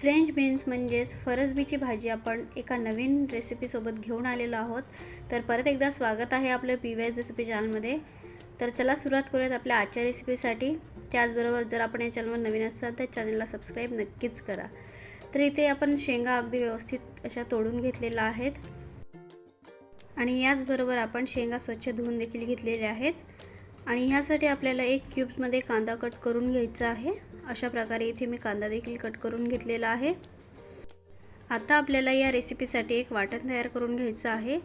French beans म्हणजेच फरसबीची भाजी आपण एका नवीन रेसिपीसोबत घेऊन आलेलो आहोत. तर परत एकदा स्वागत आहे आपलं पी वाय रेसिपी चॅनलमध्ये तर चला सुरुवात करूयात आपल्या आजच्या रेसिपीसाठी त्याचबरोबर जर आपण या चॅनलवर नवीन असाल तर चॅनलला सबस्क्राईब नक्कीच करा. तर इथे आपण शेंगा अगदी व्यवस्थित अशा तोडून घेतलेल्या आहेत. आणि याचबरोबर आपण शेंगा स्वच्छ धुवून देखील घेतलेल्या आहेत. आणि ह्यासाठी आपल्याला एक क्यूब्समध्ये कांदा कट करून घ्यायचा आहे. अशा प्रकारे इथे मी कांदा देखील कट करून घेतलेला आहे. आता आपल्याला या रेसिपीसाठी एक वाटण तयार करून घ्यायचं आहे.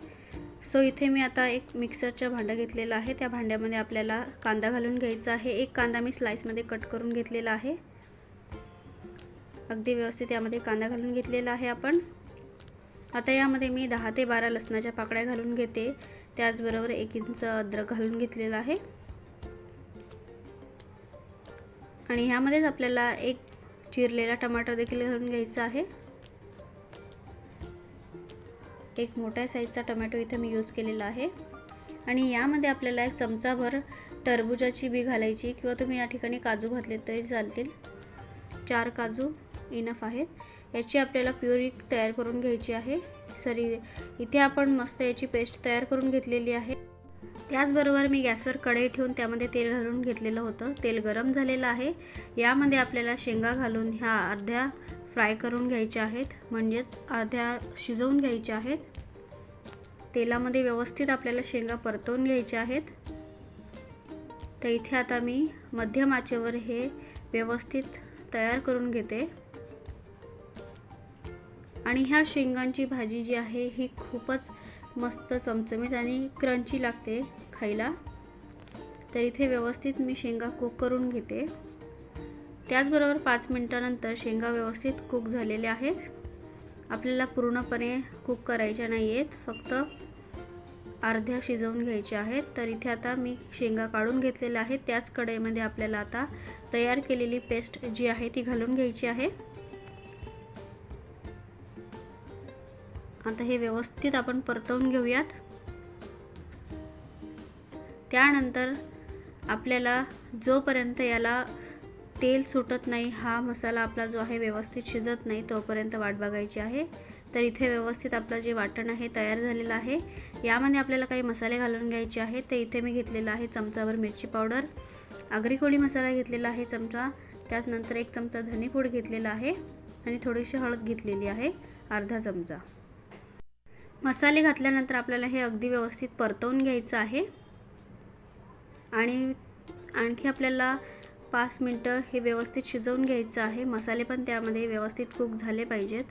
सो इथे मी आता एक मिक्सरचं भांडं घेतलेलं आहे. त्या भांड्यामध्ये आपल्याला कांदा घालून घ्यायचा आहे. एक कांदा मी स्लाईसमध्ये कट करून घेतलेला आहे. अगदी व्यवस्थित यामध्ये कांदा घालून घेतलेला आहे आपण. आता यामध्ये मी दहा ते बारा लसणाच्या पाकळ्या घालून घेते. त्याचबरोबर एक इंच अद्रक घालून घेतलेला आहे. आणि ह्यामध्येच आपल्याला एक चिरलेला टमाटर देखील घालून घ्यायचा आहे. एक मोठ्या साईजचा टमॅटो इथे मी यूज केलेला आहे. आणि यामध्ये आपल्याला एक चमचाभर टरबुजाची बी घालायची किंवा तुम्ही या ठिकाणी काजू घातले तरी चालतील. चार काजू इनफ आहेत. याची आपल्याला प्युरी तयार करून घ्यायची आहे. सरी इथे आपण मस्त याची पेस्ट तयार करून घेतलेली आहे. त्याचबरोबर मी गॅसवर कढई ठेवून त्यामध्ये तेल घालून घेतलेलं होतं. तेल गरम झालेलं आहे. यामध्ये आपल्याला शेंगा घालून ह्या अर्ध्या फ्राय करून घ्यायच्या आहेत. म्हणजेच अर्ध्या शिजवून घ्यायच्या आहेत. तेलामध्ये व्यवस्थित आपल्याला शेंगा परतवून घ्यायच्या आहेत. तर इथे आता मी मध्यम आचेवर हे व्यवस्थित तयार करून घेते. आणि ह्या शेंगांची भाजी जी आहे ही खूपच मस्त चमचमीत आणि क्रंची लागते खायला. तर इथे व्यवस्थित मी शेंगा कुक करून घेते. त्याचबरोबर पाच मिनटानंतर शेंगा व्यवस्थित कुक झालेल्या आहेत. आपल्याला पूर्णपणे कुक करायच्या नाही आहेत फक्त अर्ध्या शिजवून घ्यायच्या आहेत. तर इथे आता मी शेंगा काढून घेतलेल्या आहेत. त्याच कढईमध्ये आपल्याला आता तयार केलेली पेस्ट जी आहे ती घालून घ्यायची आहे. आता हे व्यवस्थित आपण परतवून घेऊयात. त्यानंतर आपल्याला जोपर्यंत याला तेल सुटत नाही हा मसाला आपला जो आहे व्यवस्थित शिजत नाही तोपर्यंत वाट बघायची आहे. तर इथे व्यवस्थित आपलं जे वाटण आहे तयार झालेलं आहे. यामध्ये आपल्याला काही मसाले घालून घ्यायचे आहेत. ते इथे मी घेतलेलं आहे चमचाभर मिरची पावडर. आगरी कोळी मसाला घेतलेला आहे चमचा. त्याचनंतर एक चमचा धनेपूड घेतलेला आहे. आणि थोडीशी हळद घेतलेली आहे. अर्धा चमचा. मसाले घातल्यानंतर आपल्याला हे अगदी व्यवस्थित परतवून घ्यायचं आहे. आणि आणखी आपल्याला पाच मिनटं हे व्यवस्थित शिजवून घ्यायचं आहे. मसाले पण त्यामध्ये व्यवस्थित कुक झाले पाहिजेत.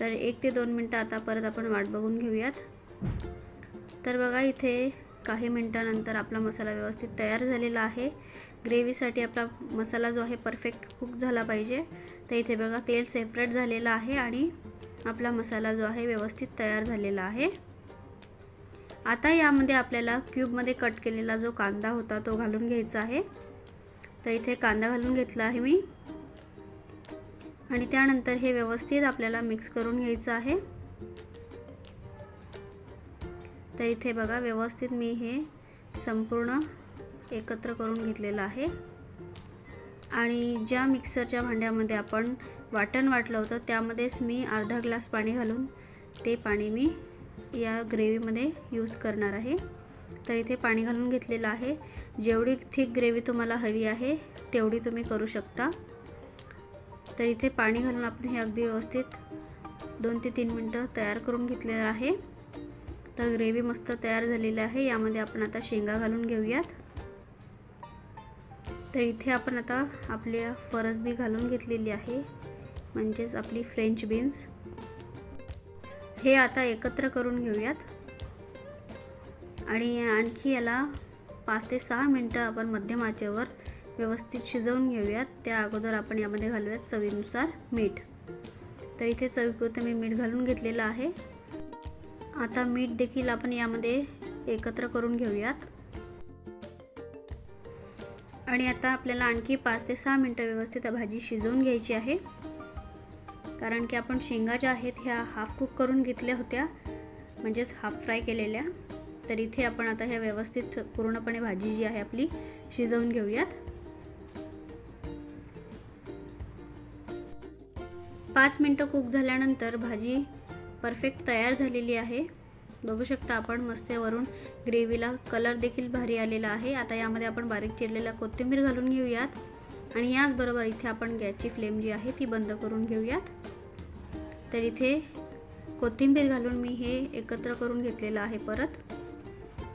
तर एक ते दोन मिनटं आता परत आपण वाट बघून घेऊयात. तर बघा इथे काही मिनटानंतर आपला मसाला व्यवस्थित तयार झालेला आहे. ग्रेव्हीसाठी आपला मसाला जो आहे परफेक्ट कुक झाला पाहिजे. तर इथे बघा तेल सेपरेट झालेलं आहे आणि आपला मसाला जो आहे व्यवस्थित तयार झालेला आहे. आता यामध्ये आपल्याला क्यूबमध्ये कट केलेला जो कांदा होता तो घालून घ्यायचा आहे. तर इथे कांदा घालून घेतला आहे मी. आणि त्यानंतर हे व्यवस्थित आपल्याला मिक्स करून घ्यायचं आहे. तर इथे बघा व्यवस्थित मी हे संपूर्ण एकत्र करून घेतलेलं आहे. आणि ज्या मिक्सरच्या भांड्यामध्ये आपण वाटण वाटलं होतं त्यामध्येच मी अर्धा ग्लास पाणी घालून ते पाणी मी या ग्रेव्हीमध्ये यूज करणार आहे. तर इथे पाणी घालून घेतलेलं आहे. जेवढी थिक ग्रेव्ही तुम्हाला हवी आहे तेवढी तुम्ही करू शकता. तर इथे पाणी घालून आपण हे अगदी व्यवस्थित दोन ते तीन मिनटं तयार करून घेतलेलं आहे. तर ग्रेव्ही मस्त तयार झालेली आहे. यामध्ये आपण आता शेंगा घालून घेऊयात. तर इथे आपण आता आपल्या फरसबी घालून घेतलेली आहे म्हणजेच आपली फ्रेंच बीन्स हे आता एकत्र करून घेऊयात. आणि आणखी याला पाच ते सहा मिनटं आपण मध्यम आचेवर व्यवस्थित शिजवून घेऊयात. त्या अगोदर आपण यामध्ये घालूयात चवीनुसार मीठ. तर इथे चवीपुरतं मी मीठ घालून घेतलेलं आहे. आता मीठ देखील आपण यामध्ये एकत्र करून घेऊयात. आणि आता आपल्याला आणखी पाच ते सहा मिनटं व्यवस्थित भाजी शिजवून घ्यायची आहे. कारण की आपण शेंगा ज्या आहेत ह्या हाफ कुक करून घेतल्या होत्या म्हणजेच हाफ फ्राय केलेल्या. तर इथे आपण आता ह्या व्यवस्थित पूर्णपणे भाजी जी आहे आपली शिजवून घेऊयात. पाच मिनटं कुक झाल्यानंतर भाजी परफेक्ट तयार झालेली आहे. बघू शकता आपण मस्त वरून ग्रेव्हीला कलर देखील भारी आलेला आहे. आता यामध्ये आपण बारीक चिरलेला कोथिंबीर घालून घेऊयात. आणि याचबरोबर इथे आपण गॅसची फ्लेम जी आहे ती बंद करून घेऊयात. तर इथे कोथिंबीर घालून मी हे एकत्र करून घेतलेलं आहे परत.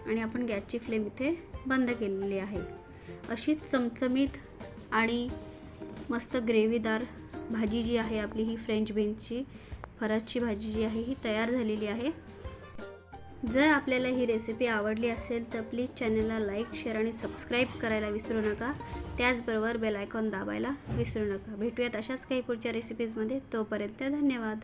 आणि आपण गॅसची फ्लेम इथे बंद केलेली आहे. अशीच चमचमीत आणि मस्त ग्रेव्हीदार भाजी जी आहे आपली ही फ्रेंच बीन्सची फराजची भाजी जी आहे ही तयार झालेली आहे. जर आपल्याला ही रेसिपी आवडली असेल तर प्लीज चॅनलला लाईक शेअर आणि सबस्क्राईब करायला विसरू नका. त्याचबरोबर बेल आयकॉन दाबायला विसरू नका. भेटूयात अशाच काही पुढच्या रेसिपीजमध्ये तोपर्यंत धन्यवाद.